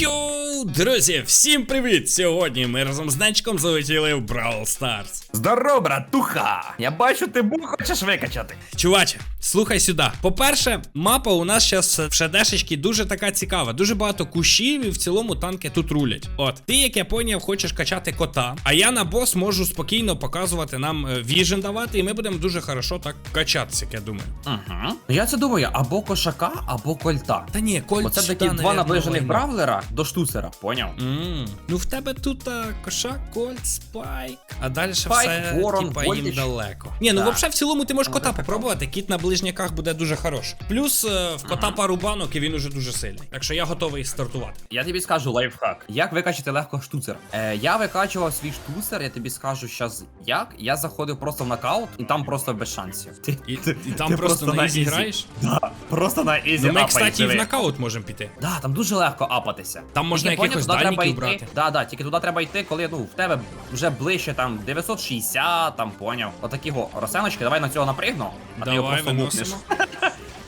Йоу, друзі, всім привіт! Сьогодні ми разом з Нечком залетіли в Brawl Stars. Здоров, братуха! Я бачу, ти був хочеш викачати. Чуваче, слухай сюди. По-перше, мапа у нас зараз в шедешечки дуже така цікава. Дуже багато кущів і в цілому танки тут рулять. От, ти, як я поняв, хочеш качати кота, а я на бос можу спокійно показувати нам е, віжен давати, і ми будемо дуже хорошо так качатися, як я думаю. Угу. Я це думаю, або кошака, або кольта. Та ні, кольт Оце такі два наближених бравлера до штуцера, поняв? Ммм, ну в тебе тут а, кошак, кольт, спайк, а далі Спайк, все ворон, типа їм далеко. Ні, ну взагалі в цілому ти можеш кота попробувати, кіт на ближняках буде дуже хорош. Плюс е, в кота пару банок і він уже дуже сильний. Так що я готовий стартувати. Я тобі скажу лайфхак. Як викачати легко штуцер? Е, я викачував свій штуцер, я тобі скажу щас як. Я заходив просто в нокаут, і там просто без шансів. Ти, І, ти- і там ти просто на ізі граєш. Да, просто на ізі Ну ми, апаєш, кстати, і в нокаут можемо піти. Да, там дуже легко апатися. Там можна Тільки, якихось поняв, туди треба дальніків йти. брати. Да, да, тільки туди треба йти, коли ну в тебе вже ближче там 960, там поняв. Отакі го росеночки, давай на цього напригну, а ти його Давай просто виносимо.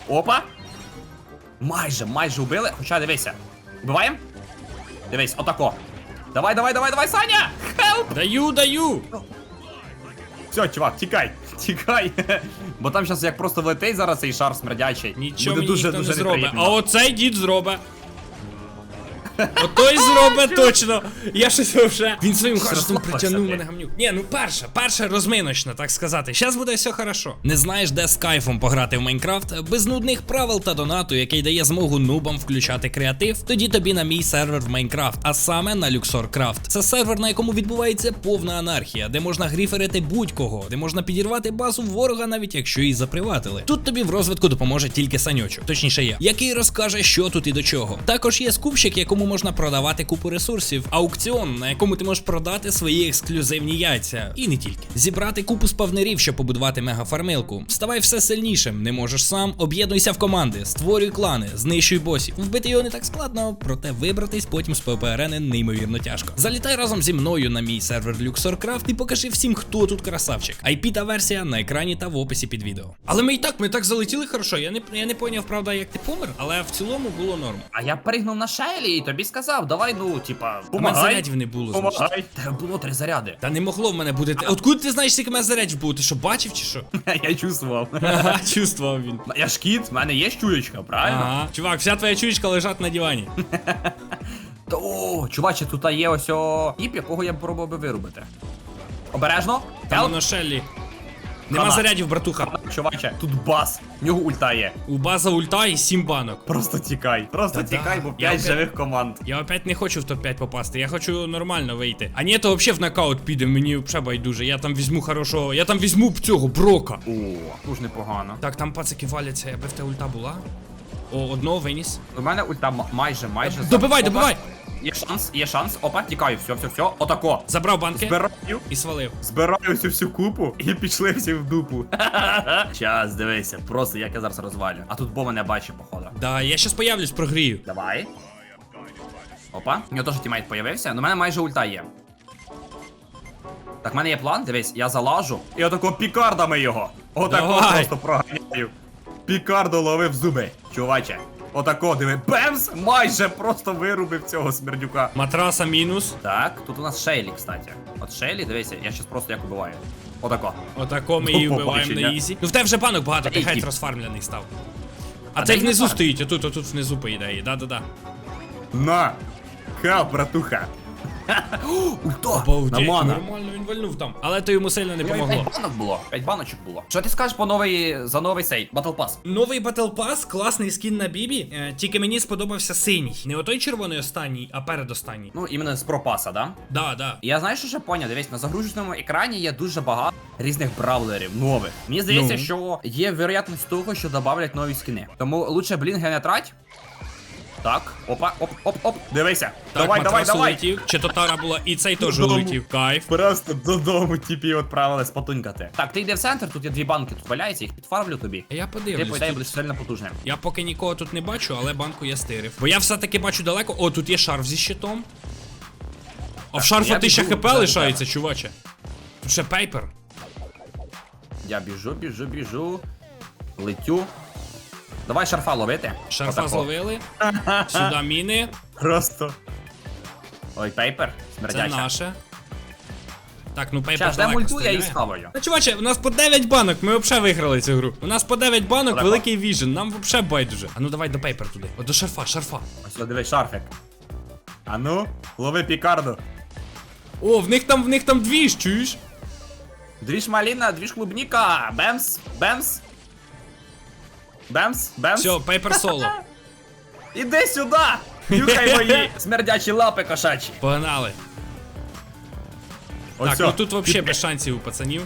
Опа! Майже, майже убили. Хоча дивися. Вбиваємо? Дивись, отако. Давай, давай, давай, давай, Саня! Хелп! Даю, даю! Все, чувак, тікай, тікай. Бо там зараз як просто влетить зараз цей шар смердячий. Нічого мені ніхто не зробить. А оцей дід зробить. Отой зробить точно. Я щось вже. Він своїм хашем притягнув мене гамнюк. Ні, ну перша, перша розминочна, так сказати. Щас буде все хорошо. Не знаєш, де з кайфом пограти в Майнкрафт? Без нудних правил та донату, який дає змогу нубам включати креатив. Тоді тобі на мій сервер в Майнкрафт, а саме на Luxor Це сервер, на якому відбувається повна анархія, де можна гріферити будь-кого, де можна підірвати базу ворога, навіть якщо її заприватили. Тут тобі в розвитку допоможе тільки санючок, точніше я, який розкаже, що тут і до чого. Також є скупщик, якому можна продавати купу ресурсів, аукціон, на якому ти можеш продати свої ексклюзивні яйця. І не тільки. Зібрати купу спавнерів, щоб побудувати мегафармилку. Ставай все сильнішим, не можеш сам, об'єднуйся в команди, створюй клани, знищуй босів. Вбити його не так складно, проте вибратись потім з ППРН неймовірно тяжко. Залітай разом зі мною на мій сервер LuxorCraft і покажи всім, хто тут красавчик. IP та версія на екрані та в описі під відео. Але ми і так, ми так залетіли хорошо. Я не я не поняв, правда, як ти помер, але в цілому було норм. А я пригнув на Шелі і тобі сказав, давай, ну, типа, У мене помагай. зарядів не було, значить. Помагай. Та було три заряди. Та не могло в мене бути. Откуда ти знаєш, скільки в мене зарядів було? Ти що, бачив чи що? Я чувствував. Ага, чувствував він. Я ж кіт, в мене є чуєчка, правильно? Ага. Чувак, вся твоя чуєчка лежать на дивані. Та, О, чуваче, тут є ось о іп, якого я б пробував би вирубити. Обережно. Там Хелп. воно Шеллі. Нема Хана. зарядів, братуха. Чуваче, тут бас. В нього ульта є. У база ульта і 7 банок. Просто тікай. Просто Та тікай, бо Я 5 опять- живих команд. Я опять не хочу в топ-5 попасти, я хочу нормально вийти. А ні, то взагалі в нокаут піде, мені взагалі байдуже. Я там візьму хорошого. Я там візьму цього брока. О, дуже непогано. Так, там пацики валяться, аби в те ульта була. О, одного виніс. У мене ульта м- майже, майже. Добивай, Опа. добивай! Є шанс, є шанс. Опа, тікаю, все, все, все. Отако. Забрав банки Збираю. і свалив. Збираю цю всю купу і пішли всі в дупу. Щас, дивися, просто як я зараз розвалю. А тут бо мене бачить, походу. Да, я щас появлюсь, прогрію. Давай. Опа, у нього теж тімейт появився, ну в мене майже ульта є. Так, в мене є план, дивись, я залажу. І отако пікардами його. Отако Давай. просто проганяю. Пікардо ловив зуби, чуваче. Отако, диви, бемс! Майже просто вирубив цього смердюка. Матраса мінус. Так, тут у нас Шейлі, кстати. От Шейлі, дивися, я щас просто як убиваю. Отако. Отако ми До її вбиваємо на ізі. Ну в тебе вже банок багато, ти Ей, хейт тіп. розфармлений став. А А цей де внизу він стоїть, отут, отут внизу по ідеї, да-да-да. На! Ха, братуха. Ульта! Обалдеть, Намана. нормально він вальнув там. Але то йому сильно не П'ять помогло. банок було. П'ять баночок було. Що ти скажеш по новий за новий сей? Battle Pass? Новий Battle Pass, класний скін на Бібі, е, тільки мені сподобався синій. Не отой червоний останній, а передостанній. Ну, іменно з пропаса, да? Да, да. Я знаєш, що ще поняв? Дивись, на загруженому екрані є дуже багато різних бравлерів, нових. Мені здається, Ну. що є вероятність того, що додавлять нові скини. Тому лучше блінги не трать. Так, опа, оп, оп, оп. Дивися. Так, давай, давай, давай. улетів. Чи то тара була, і цей теж Додому. улетів. Кайф. Просто додому тіпі відправили спотунькати. Так, ти йди в центр, тут є дві банки, тут валяється, їх підфармлю тобі. Я подивлюсь. по ідеї, будеш сильно потужним. Я поки нікого тут не бачу, але банку я стирив. Бо я все-таки бачу далеко. О, тут є шарф зі щитом. А в шарфа я 1000 біжу хп лишається, чуваче. Тут ще пейпер. Я біжу, біжу, біжу. Летю. Давай шарфа ловити. Шарфа Отако. зловили. Сюди міни. Просто. Ой, пейпер. Це Смердяча. наше. Так, ну пейпер Щас, де далеко мульту, я її стріляє. схаваю. Ну, чуваче, у нас по 9 банок, ми взагалі виграли цю гру. У нас по 9 банок, Далеко. великий віжен, нам взагалі байдуже. А ну давай до пейпер туди. О, до шарфа, шарфа. Ось, о, дивись, шарфик. А ну, лови пікарду. О, в них там, в них там двіж, чуєш? Двіж маліна, двіж клубніка. Бемс, бемс. Бемс, бемс. Все, пейпер соло. Іди сюди! Нюхай мої смердячі лапи кошачі. Погнали. Так, о, ну тут взагалі без шансів у пацанів.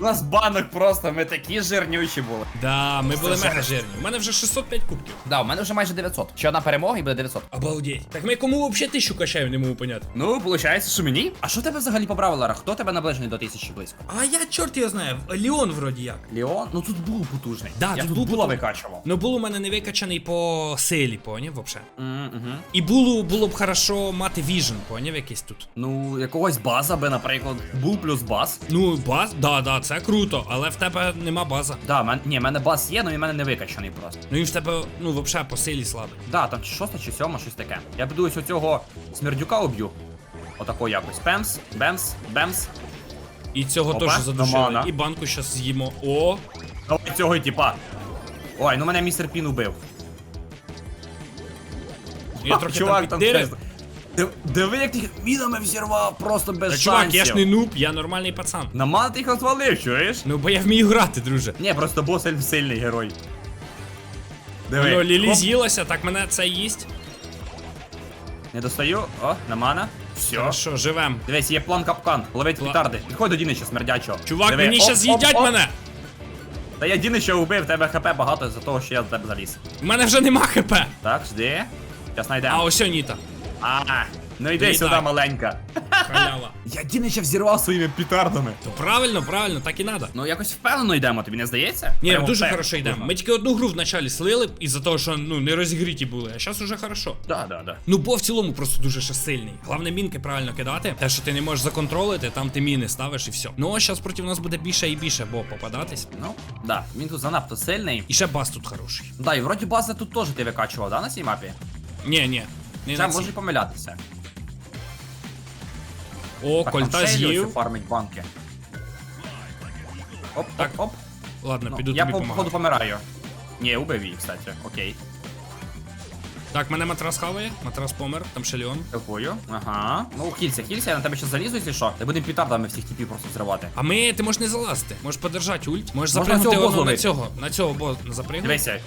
У нас банок просто, ми такі жирнючі були. Да, ми були мега жирні. У мене вже 605 кубків. Да, у мене вже майже 900. Ще одна перемога і буде 900. Обалдеть. Так ми кому взагалі тисячу качаємо, не можу поняти. Ну, виходить, що мені? А що тебе взагалі по правилах? Хто тебе наближений до тисячі близько? А я чорт його знаю, Леон вроді як. Леон? Ну тут був потужний. Да, Я тут був була потужний. викачував. Ну було у мене не викачаний по силі, поняв, вообще. Угу. І було, було б хорошо мати віжен, поняв, якийсь тут. Ну, якогось база би, наприклад, бул плюс баз. Ну, баз, да, да, це круто, але в тебе нема база. Да, мен... ні, в мене баз є, але в мене не викачаний просто. Ну і в тебе, ну, вообще по силі слабий. Да, там чи шоста, чи сьома, щось таке. Я піду ось оцього смердюка уб'ю. Отако якось. Пемс, бемс, бемс. І цього Опа, теж задушили. нормально. І банку щас з'їмо. О! Давай цього й типа. Ой, ну мене містер Пін убив. Я трохи чувак там там піддирив. чесно. Див- Диви, як ти їх мінами взірвав, просто без Та шансів. чувак, я ж не нуб, я нормальний пацан. На ман ти їх розвалив, чуєш? Ну, бо я вмію грати, друже. Ні, просто бос сильний, сильний герой. Диви. Ну, Лілі Хоп, з'їлася, так мене це їсть. Не достаю. О, на мана. Все. Хорошо, живем. Дивись, є план капкан. Ловить Пла- петарди. Підходь до Дінича смердячого. Чувак, Диви, мені оп, щас оп, з'їдять оп. мене. Та я Дінича убив, в тебе хп багато за того, що я до тебе заліз. У мене вже нема хп. Так, жди. Зараз А знайдемо. ось Ніта. А, ну йди сюди, маленька. Халява. Я Дінича взірвав своїми петардами. То правильно, правильно, так і надо. Ну якось впевнено йдемо, тобі не здається? Ні, Прямо дуже впевнено. хорошо йдемо. Ми тільки одну гру вначалі слили із-за того, що ну не розігріті були, а зараз уже хорошо. Да, да, да. Ну, бо в цілому просто дуже ще сильний. Головне мінки правильно кидати. Те, що ти не можеш законтролити, там ти міни ставиш і все. Ну а зараз проти нас буде більше і більше, бо попадатись. Ну, да, він тут занадто сильний. І ще бас тут хороший. Да, і вроді база тут теж ти викачував, да, на цій мапі? Ні, ні. Не Це на може цій. помилятися. О, Так, кольта там ще Ілюся з'їв. фармить банки. Оп, Так, оп, оп. Ладно, Ну, піду я тобі по походу помагати. помираю. Ні, убив її, кстати. Окей. Так, мене матрас хаває, матрас помер, там ще Леон. Дякую. Ага. Ну, хілься, хілься, я на тебе ще залізу, якщо що. Ти будемо пітардами всіх типів просто зривати. А ми, ти можеш не залазити, можеш подержати ульт, можеш Можна запригнути цього на цього, на цього бо запригнути. Дивися.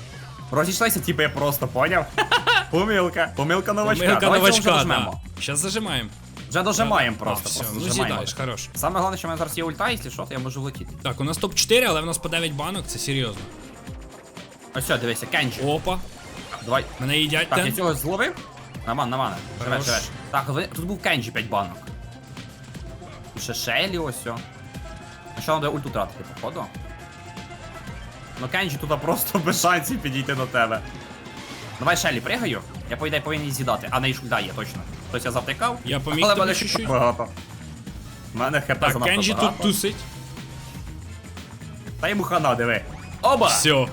Розійшлися, типи, я просто поняв. Помилка. Помилка новачка. Помилка Давай цього вже новачка, дожмемо. да. Зараз зажимаємо. Вже дожимаємо просто. все, просто ну з'їдаєш, хорош. Саме головне, що в мене зараз є ульта, якщо що, то я можу влетіти. Так, у нас топ-4, але в нас по 9 банок, це серйозно. Ось все, дивися, Кенчі. Опа, Давай. мене їдять Так, я цього зловив. Наман, наман. Живеш, живеш. Так, тут був Кенджі 5 банок. І ще Шелі ось все. А що треба ульту тратити, походу? Ну Кенджі тут просто без шансів підійти до тебе. Давай Шелі, пригаю. Я по ідеї повинен її з'їдати. А не да, є, точно. Хтось я завтикав. Я поміг але мене чуть-чуть. багато. У мене хп Так, занадто Кенджі тут тусить. Та йому хана, диви. Оба! Все.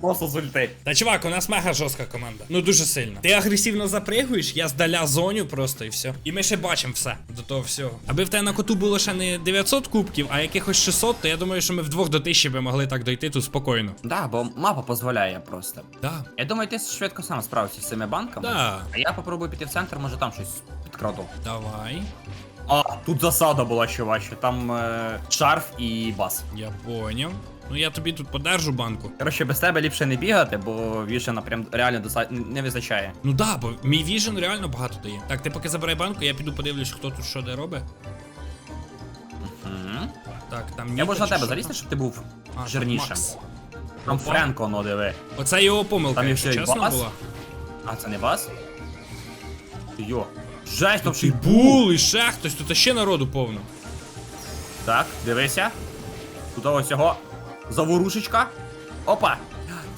Просто з ульти. Та чувак, у нас мега жорстка команда. Ну дуже сильно. Ти агресивно запригуєш, я здаля зоню просто і все. І ми ще бачимо все до того всього. Аби в тебе на коту було ще не 900 кубків, а якихось 600, то я думаю, що ми вдвох до 1000 би могли так дойти тут спокійно. Да, бо мапа дозволяє просто. Да. Я думаю, ти швидко сам справишся з цими банками. Да. А я попробую піти в центр, може там щось підкраду. Давай. А, тут засада була чуваче. Там е, шарф і бас. Я поняв. Ну я тобі тут подержу банку. Коротше, без тебе ліпше не бігати, бо вішена прям реально доса... не визначає. Ну да, бо мій віжен реально багато дає. Так, ти поки забирай банку, я піду подивлюсь, хто тут що де робить. Угу. Так, там Я Ніка можу на тебе залізти, там? щоб ти був А, жирнішим. Макс. Там Опа. Френко, ну диви. Оце його помилка, Там ще чесно бас. була. А це не бас? Йо. Жесть, там ще й бул. бул, і ще хтось, тут ще народу повно. Так, дивися. Тут ось його заворушечка. Опа!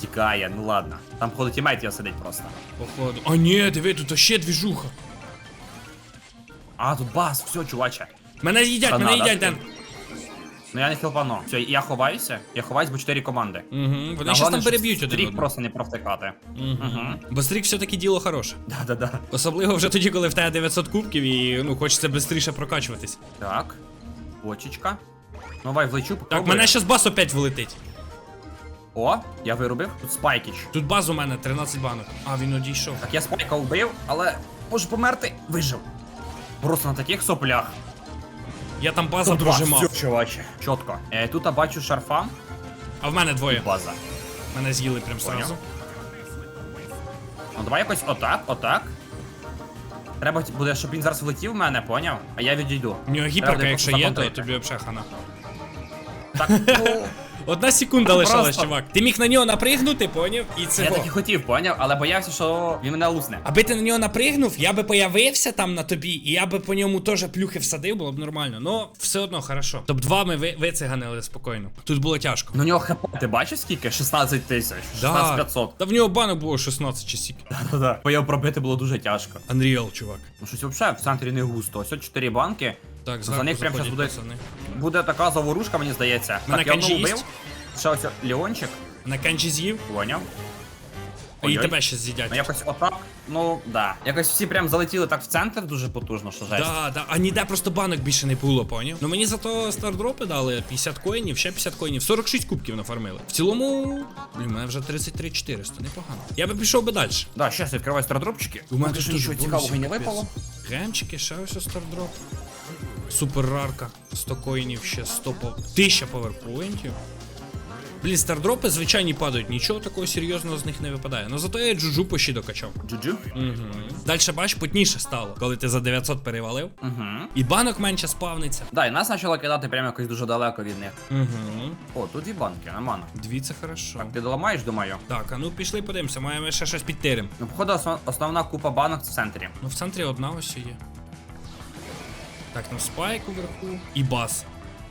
Тікає, ну ладно. Там ходить тімейт його сидить просто. Походу. А ні, диви, тут ще двіжуха. А, тут бас, все, чуваче. Мене їдять, Та мене надо. їдять, Ден. Ну я не хілпану. Все, я ховаюся. Я ховаюсь, бо 4 команди. Угу. Вони зараз там переб'ють один. Стрік одного. просто не провтикати. Угу. Бо стрік все-таки діло хороше. Да-да-да. Особливо вже тоді, коли в тебе 900 кубків і ну хочеться швидше прокачуватись. Так. Бочечка. Ну давай влечу, Так, попробуй. мене щас бас опять влетить. О, я вирубив. Тут спайкіч. Тут баз у мене 13 банок. А, він одійшов. Так, я спайка вбив, але можу померти. Вижив. Просто на таких соплях. Я там базу прожимав. Все, чуваче. Чітко. Е, тут я бачу шарфа. А в мене двоє. База. Мене з'їли прям сразу. Ну давай якось отак, отак. Треба буде, щоб він зараз влетів в мене, поняв? А я відійду. У нього Треба гіперка, буде якщо є, то законтрити. тобі взагалі хана. Так, ну, Одна секунда лишалась, Просто. чувак. Ти міг на нього напригнути, поняв? І це. я так і хотів, поняв, але боявся, що він мене лусне. Аби ти на нього напригнув, я би появився там на тобі, і я би по ньому теж плюхи всадив, було б нормально. Ну, все одно хорошо. Топ-2 ми ви- вициганили спокійно. Тут було тяжко. Ну у нього хп, ти бачиш скільки? 16 тисяч. 16 500. Та в нього банок було 16 чи сік. Бо його пробити було дуже тяжко. Unreal, чувак. Ну щось взагалі в центрі не густо. Ось от 4 банки. Так, За них прям щас буде- пацани. Буде така заворушка, мені здається. Мене так, я вбив. Ще ось Леончик. На канчі з'їв, Поняв. і тебе ще з'їдять. Ну якось отак. Ну, да. Якось всі прям залетіли так в центр дуже потужно, що жесть. Да, да, а ніде просто банок більше не було, поняв? Ну мені зато стардропи дали 50 коїнів, ще 50 коїнів, 46 кубків нафармили. В цілому, блін, у мене вже 33 400, непогано. Я би пішов би далі. Да, щас відкриваю стардропчики. У мене тут нічого цікавого не випало. Гемчики, ще ось стардроп. Супер рарка. 100 коїнів, ще 100 по... 1000 поверпоінтів. Блін, стардропи звичайні падають, нічого такого серйозного з них не випадає. Ну зато я джуджу пощі докачав. Джуджу. Угу. Далі бач, потніше стало, коли ти за 900 перевалив. Угу. І банок менше спавниться. Да, і нас почало кидати прямо якось дуже далеко від них. Угу. О, тут і банки, нормально. Дві це хорошо. Так, ти доламаєш, думаю. Так, а ну пішли подивимося, маємо ще щось підтирим. Ну, походу, основ- основна купа банок в центрі. Ну в центрі одна ось є. Так, там спайк уверху. І бас.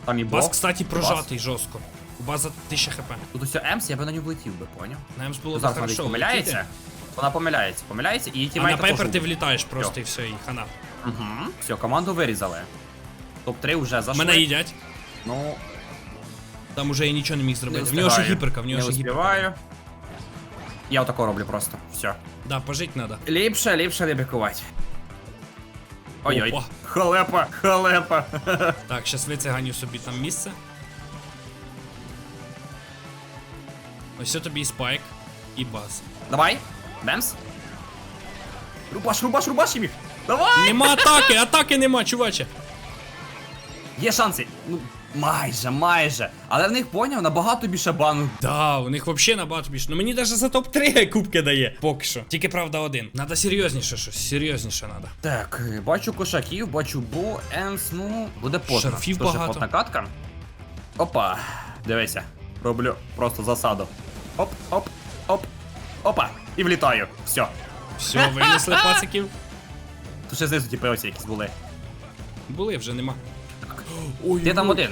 Там і Бас, бок. кстати, бас. прожатий жорстко. У база 1000 хп. Тут ось Емс, я би на нього влетів би, поняв? На Емс було Ну, б зараз вона хорошо. помиляється. Вона помиляється, помиляється, і її А на Пайпер теж ти влітаєш просто і все, і хана. Угу. Все, команду вирізали. Топ-3 вже зайшли. Мене їдять. Ну, Там уже я нічого не міг не зробити. В нього ще встигаю. гіперка, в нього Не ще гіперка. успіваю. Я отако роблю просто. Все. Да, пожить надо. Ліпше, ліпше не бікувати. Ой-ой. Опа. Халепа, халепа. Так, щас вициганю собі там місце. Ось тобі і спайк, і бас. Давай. Бемс. Рубаш, рубаш, рубаш їх. Давай! Нема атаки, атаки нема, чуваче. Є шанси. Ну, майже, майже. Але в них поняв набагато більше банок. Да, у них вообще набагато більше. Ну мені навіть за топ-3 кубки дає. Поки що. Тільки правда один. Надо серйозніше щось, серйозніше надо. Так, бачу кошаків, бачу бу, емс, ну, буде потно. Шарфів Дуже багато. потна катка. Опа. Дивися. Роблю просто засаду. Оп, оп, оп. Опа. І влітаю. Все. Все, винесли пациків. Тут ще знизу тіпи ось якісь були. Були, вже нема. Ой, Ти там ой, один.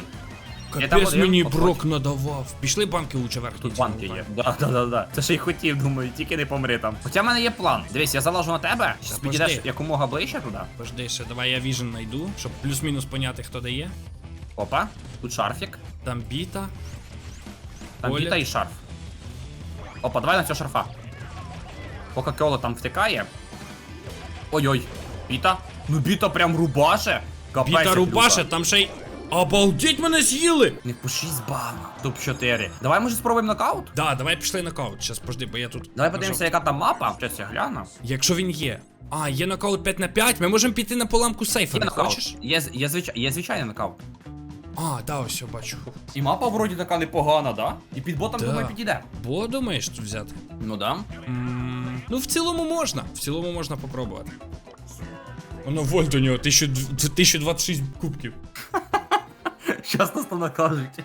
Я там Капець один, мені походь. брок надавав. Пішли банки лучше верхні. Тут банки є. Да, да, да, да. Це ще й хотів, думаю, тільки не помри там. Хоча в мене є план. Дивись, я залажу на тебе, Та підійдеш пожди. якомога ближче туди. Пожди ще, давай я віжен найду, щоб плюс-мінус поняти, хто дає. Опа, тут шарфік. Там біта. Там Оля. біта і шарф. Опа, давай на цього шарфа. Поки Кьола там втикає. Ой-ой, біта. Ну біта прям рубаше. Капець, Біта як там ще й. Обалдеть мене з'їли! Не по 6 банок. Топ-4. Давай може спробуємо нокаут? Да, давай пішли нокаут. Щас, пожди, бо я тут. Давай подивимося, яка там мапа. Щас я гляну. Якщо він є. А, є нокаут 5 на 5, ми можемо піти на поламку сейфа, Є не нокаут. хочеш? Є, є, звич... є звичайний нокаут. А, да, ось я бачу. І мапа вроді така непогана, да? І під ботом, Да. думаю, підійде. Бо думаєш тут взяти? Ну да. Ну, в цілому можна. В цілому можна попробувати. Воно вольт у нього 1026 кубків. Щас нас там накажуть.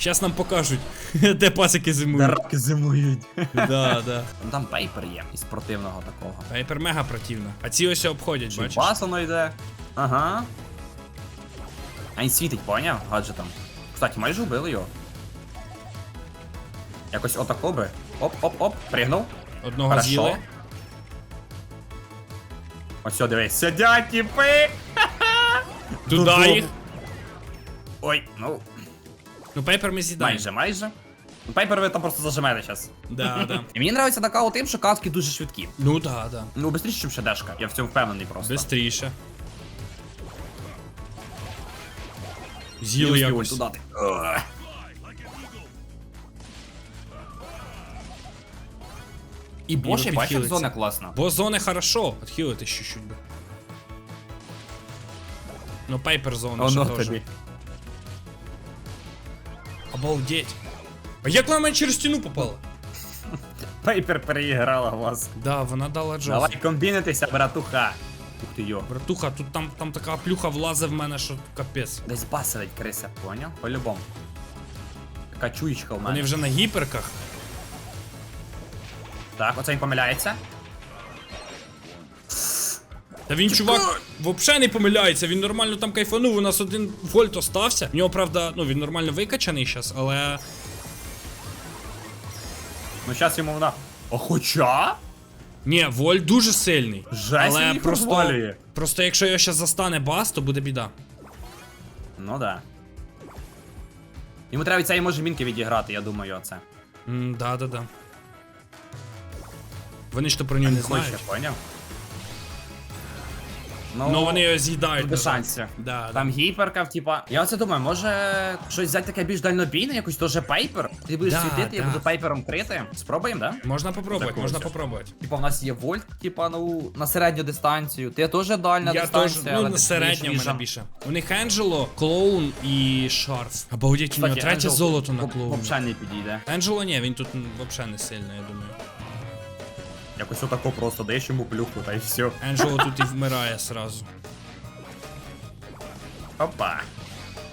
Зараз нам покажуть, де пасики зимують. Раки зимують. Да, да. Ну там пейпер є із спортивного такого. Пайпер мега противно. А ці ось обходять, Чи бачиш? бас воно йде. Ага. А він світить, поняв? Гаджетом. Кстати, майже вбили його. Якось отако би. Оп-оп-оп, пригнув. Одного Хорошо. з'їли. Ось все, дивись. Сидять тіпи! Додому. їх. Ой, ну. Ну, пейпер ми з'їдаємо. Майже, майже. Ну, Пейпер ви там просто зажимете зараз. Да, да. І мені подобається нокаут тим, що катки дуже швидкі. Ну да, да. Ну, швидше, ніж ще дешка. Я в цьому впевнений просто. Бистріше. З'їли успів якось. ульту дати. Ugh. І Бош, я бачив, зона класна. Бо зони хорошо. Отхилити чуть-чуть би. Ну, пейпер зона ще теж. Обалдеть. А як вона через стіну попала? Пейпер переіграла вас. Да, вона дала джаз. Давай комбінитися, братуха. Ух ти йо. Братуха, тут там, там така плюха влазить в мене, що капець. Десь басилить криса, поняв? По-любому. Така чуєчка в мене. Вони вже на гіперках. Так, оце він помиляється. Та він, чувак, взагалі не помиляється, він нормально там кайфанув, у нас один вольт остався. В нього, правда, ну він нормально викачаний зараз, але. Ну зараз йому вона. А хоча? Ні, вольт дуже сильний. Жесть, але їх просто, розвалює. просто якщо його зараз застане бас, то буде біда. Ну да. Йому треба від цієї може мінки відіграти, я думаю, оце. М, да, да, да. Вони ж то про нього не Хоче, знають. поняв? Ну вони його з'їдають. без назад. шансів. Да, да. Там гіперка, типа. Я оце думаю, може щось взяти таке більш дальнобійне, якусь теж пейпер? Ти будеш Да, світити, я да. буду пейпером крити. Спробуємо, да? Можна попробувати, Такого можна попробувати. Типа, в нас є вольт, типа, ну, на середню дистанцію. Ти теж дальня Я дистанція, теж, ну, але на ти середньо в мене більше. У них Енджело, клоун і шарф. Обалдеть, у нього Кстати, третє Angel золото на клоуні. Взагалі не підійде. Енджело ні, він тут взагалі не сильно, я думаю. Якось отако просто даєш йому плюху, та й все. Енджело тут і вмирає сразу. Опа.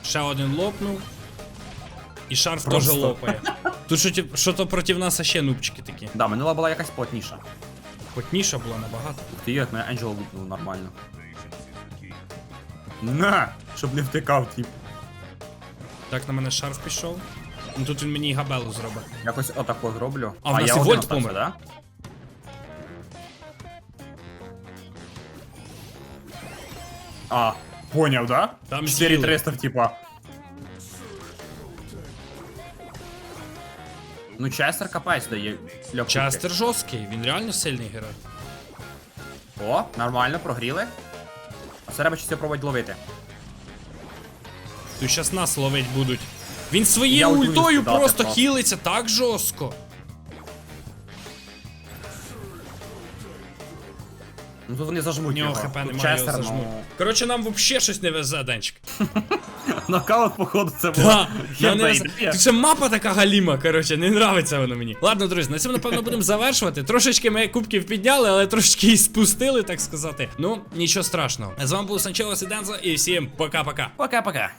Ще один лопнув. І шарф теж Просто. лопає. Тут що, що то проти нас ще нубчики такі. Да, минула була якась плотніша. Потніша була набагато. Ух ти, як мене Енджел лупнув нормально. На! Щоб не втикав, тип. Так на мене шарф пішов. Ну тут він мені і габелу зробить. Якось отако зроблю. А в нас я і Вольт остався, помер. да? А, поняв, да? Там 4300, типа. Ну, Честер капець дає легко. Частер жорсткий, він реально сильний герой. О, нормально, прогріли. А це треба щось пробувати ловити. Тут щас нас ловить будуть. Він своєю ультою просто просто. хілиться так жорстко. Ну то вони У зажмуть нього його. хп немає, його Честер, зажмуть. ну... Коротше, нам взагалі щось не везе, Денчик. Нокаут, походу, це було. Тут ще мапа така галіма, коротше, не нравиться воно мені. Ладно, друзі, на цьому напевно будемо завершувати. Трошечки ми кубків підняли, але трошечки і спустили, так сказати. Ну, нічого страшного. З вами був Санчелос і Дензо, і всім пока-пока. Пока-пока.